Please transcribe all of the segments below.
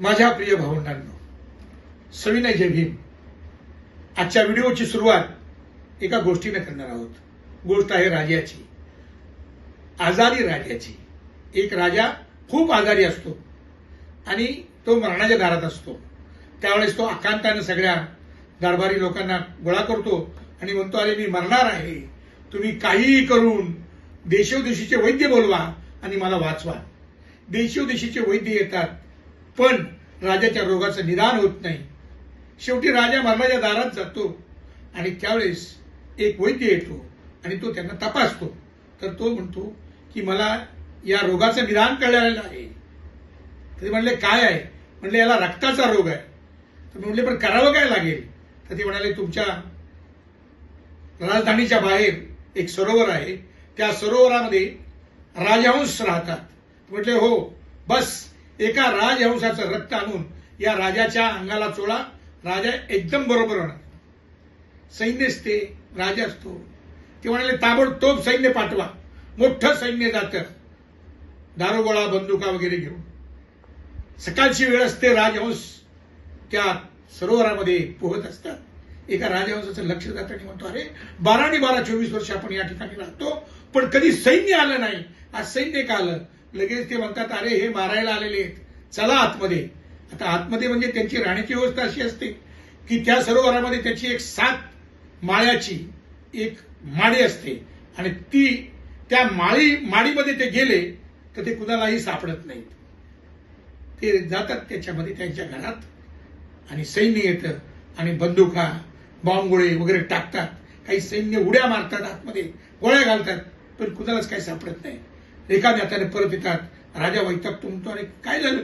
माझ्या प्रिय भावंडांनो सविनय जय भीम आजच्या व्हिडिओची सुरुवात एका गोष्टीने करणार आहोत. गोष्ट आहे राजाची. आजारी राजाची. एक राजा खूप आजारी असतो आणि तो मरणाच्या दारात असतो. त्यावेळेस तो आकांतानं सगळ्या दरबारी लोकांना गोळा करतो आणि म्हणतो अरे मी मरणार आहे. तुम्ही काहीही करून देशोदेशीचे वैद्य बोलवा आणि मला वाचवा. देशोदेशीचे वैद्य येतात. पण राजाच्या रोगाचं निदान होत नाही. शेवटी राजा मरणाच्या दारात जातो आणि त्यावेळेस एक वैद्य येतो आणि तो त्यांना तपासतो. तर तो म्हणतो की मला या रोगाचं निदान कळलेलं आहे ते म्हणले काय आहे? म्हणले याला रक्ताचा रोग आहे. तर म्हणले पण करावं काय लागेल? तर ते म्हणाले तुमच्या राजधानीच्या बाहेर एक सरोवर आहे. त्या सरोवरामध्ये राजहंस राहतात. म्हटले हो बस. एका राजहंसाचं रक्त आणून या राजाच्या अंगाला चोळा राजा एकदम बरोबर होणार. सैन्य असते राजा असतो. ते म्हणाले ताबडतोब सैन्य पाठवा. मोठं सैन्य जातं. दारोगोळा बंदुका वगैरे घेऊन. सकाळची वेळ असते राजहंस त्या सरोवरामध्ये पोहत असतात. एका राजहंसाचं लक्ष जातं आणि म्हणतो अरे बारा आणि बारा चोवीस वर्ष आपण या ठिकाणी राहतो पण कधी सैन्य आलं नाही. आज सैन्य का आलं? लगेच ते म्हणतात अरे हे मारायला आलेले आहेत. चला आतमध्ये. आता आतमध्ये म्हणजे त्यांची राहण्याची व्यवस्था अशी असते की त्या सरोवरामध्ये त्याची एक सात माळ्याची एक माडी असते. आणि ती त्या माळी माडीमध्ये ते गेले तर ते कुणालाही सापडत नाहीत. ते जातात त्याच्यामध्ये त्यांच्या घरात. आणि सैन्य येतं आणि बंदुका बॉम्बगोळे वगैरे टाकतात. काही सैन्य उड्या मारतात आतमध्ये गोळ्या घालतात पण कुणालाच काही सापडत नाही. एका हाताने परत येतात. राजा वैताग तुमतो आणि काय झालं?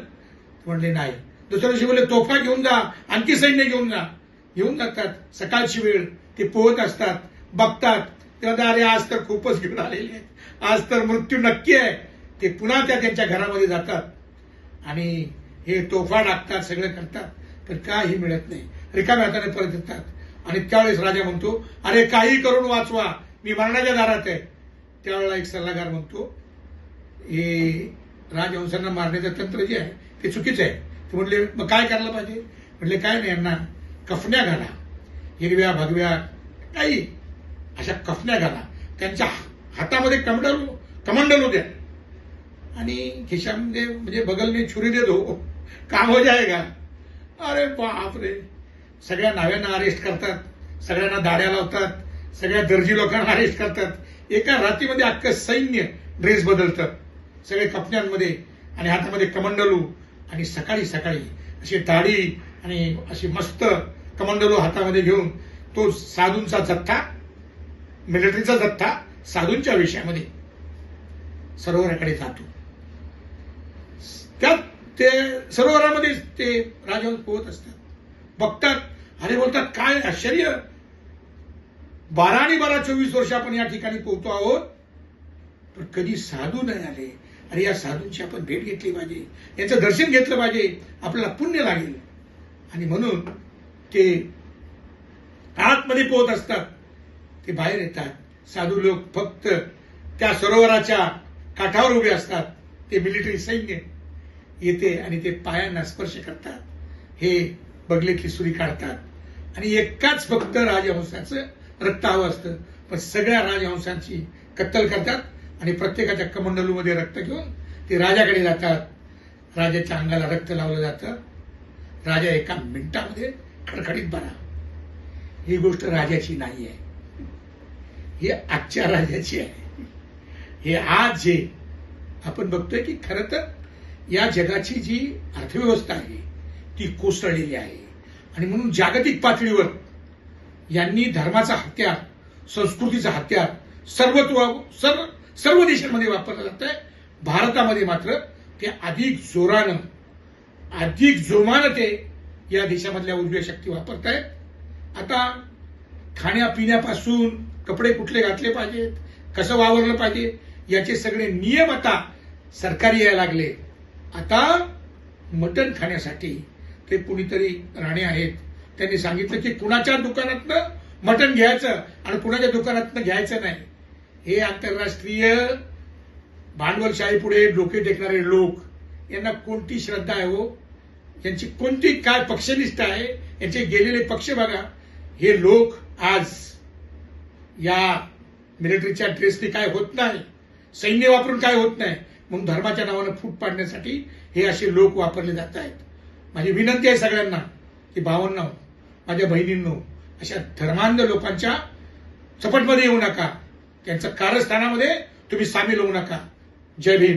म्हणले नाही. दुसऱ्या दिवशी बोलले तोफा घेऊन जा आणखी सैन्य घेऊन जा. घेऊन जातात. सकाळची वेळ. ते पोहत असतात बघतात. तेव्हा अरे आज तर खूपच घेऊन आलेले आहेत. आज तर मृत्यू नक्की आहे. ते पुन्हा त्या त्यांच्या घरामध्ये जातात. आणि हे तोफा टाकतात सगळं करतात. पण काही मिळत नाही. रिकाम्या हाताने परत येतात. आणि त्यावेळेस राजा म्हणतो अरे काही करून वाचवा. मी मरणाच्या दारात आहे. त्यावेळेला एक सल्लागार म्हणतो हे राजहंसांना मारण्याचं तंत्र जे आहे ते चुकीचं आहे. ते म्हटले मग काय करायला पाहिजे? म्हटले काय नाही यांना कफण्या घाला. हिरव्या भगव्या काही अशा कफन्या घाला. त्यांच्या हातामध्ये कमंडल कमंडल द्या आणि खिशामध्ये म्हणजे बगल छुरी दे दो. काम हो जाएगा अरे बापरे. सगळ्या नाव्यांना अरेस्ट करतात. सगळ्यांना दाड्या लावतात. सगळ्या दर्जी लोकांना अरेस्ट करतात. एका रात्रीमध्ये अख्खं सैन्य ड्रेस बदलतं. सगळे कपड्यांमध्ये आणि हातामध्ये कमंडलू आणि सकाळी सकाळी अशी दाढी आणि अशी मस्त कमंडलू हातामध्ये घेऊन तो साधूंचा जथ्था मिलिटरीचा जथ्था साधूंच्या विषयामध्ये सरोवराकडे जातो. त्यात ते सरोवरामध्ये ते राजहंस पोहत असतात. बघतात अरे बोलतात काय आश्चर्य! बारा आणि बारा चोवीस वर्ष आपण या ठिकाणी पोहतो आहोत. पण कधी साधू नाही आले. अरे या साधूंची आपण भेट घेतली पाहिजे. यांचं दर्शन घेतलं पाहिजे. आपल्याला पुण्य लागेल. आणि म्हणून ते आतमध्ये पोहत असतात. ते बाहेर येतात. साधू लोक फक्त त्या सरोवराच्या काठावर उभे असतात. ते मिलिटरी सैन्य येते आणि ते पायांना स्पर्श करतात. हे बगले खिसुरी काढतात. आणि एकाच फक्त राजहंसाचं रक्त हवं असतं. पण सगळ्या राजहंसांची कत्तल करतात. आणि प्रत्येकाच्या कमंडलूमध्ये रक्त घेऊन ते राजाकडे जातात. राजाच्या अंगाला रक्त लावलं जातं. राजा एका मिनिटामध्ये खडखडीत बरा. ही गोष्ट राजाची नाही आहे ही आजच्या राजाची आहे. हे आज जे आपण बघतोय की खरं तर या जगाची जी अर्थव्यवस्था आहे ती कोसळलेली आहे. आणि म्हणून जागतिक पातळीवर यांनी धर्माचा हत्यार संस्कृतीचा हत्यार सर्वत्व सर्व सर्व देशांमध्ये वापरलं जात आहे भारतामध्ये मात्र ते अधिक जोरानं अधिक जोमानं ते या देशामधल्या ऊर्जा शक्ती वापरत आहेत आता खाण्यापिण्यापासून कपडे कुठले घातले पाहिजेत कसं वावरलं पाहिजे याचे सगळे नियम आता सरकारी यायला लागले. आता मटण खाण्यासाठी ते कुणीतरी राणे आहेत. त्यांनी सांगितलं की कुणाच्या दुकानातनं मटण घ्यायचं आणि कुणाच्या दुकानातनं घ्यायचं नाही. हे आंतरराष्ट्रीय भांडवलशाही पुढे डोके टेकणारे लोक यांना कोणती श्रद्धा आहे हो? यांची कोणती काय पक्षनिष्ठा आहे? यांचे गेलेले पक्ष बघा. हे लोक आज या मिलिटरीच्या ड्रेसने काय होत नाही सैन्य वापरून काय होत नाही म्हणून धर्माच्या नावानं फूट पाडण्यासाठी हे असे लोक वापरले जात आहेत. माझी विनंती आहे सगळ्यांना की भावांना माझ्या बहिणींनो अशा धर्मांध लोकांच्या चपटमध्ये येऊ नका. त्यांच्या कारस्थानामध्ये तुम्ही सामील होऊ नका. जय भीम.